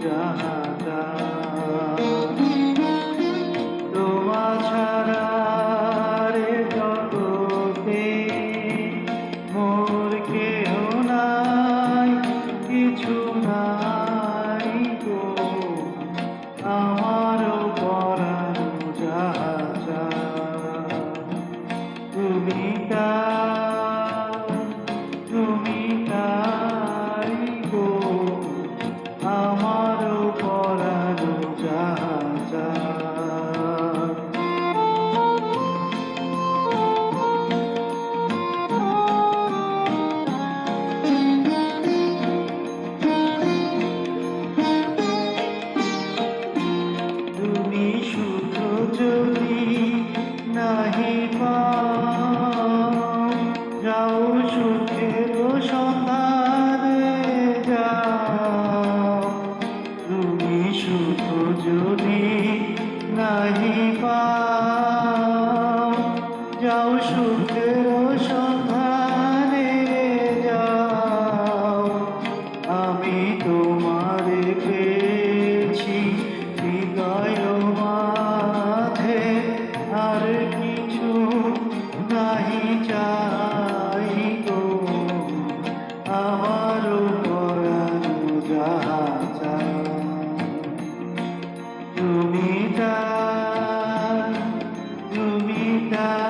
God. শুধু যদি নাহি পা তুমি তা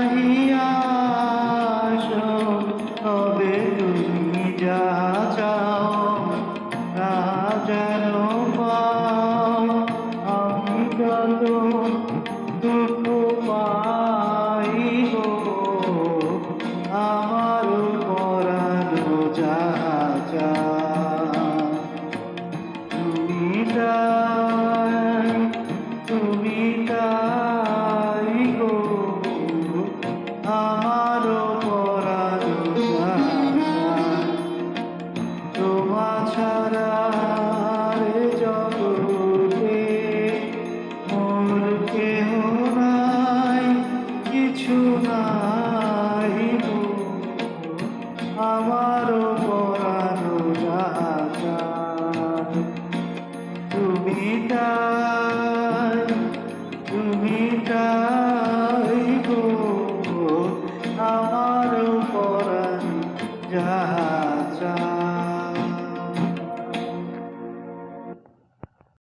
নাহি God.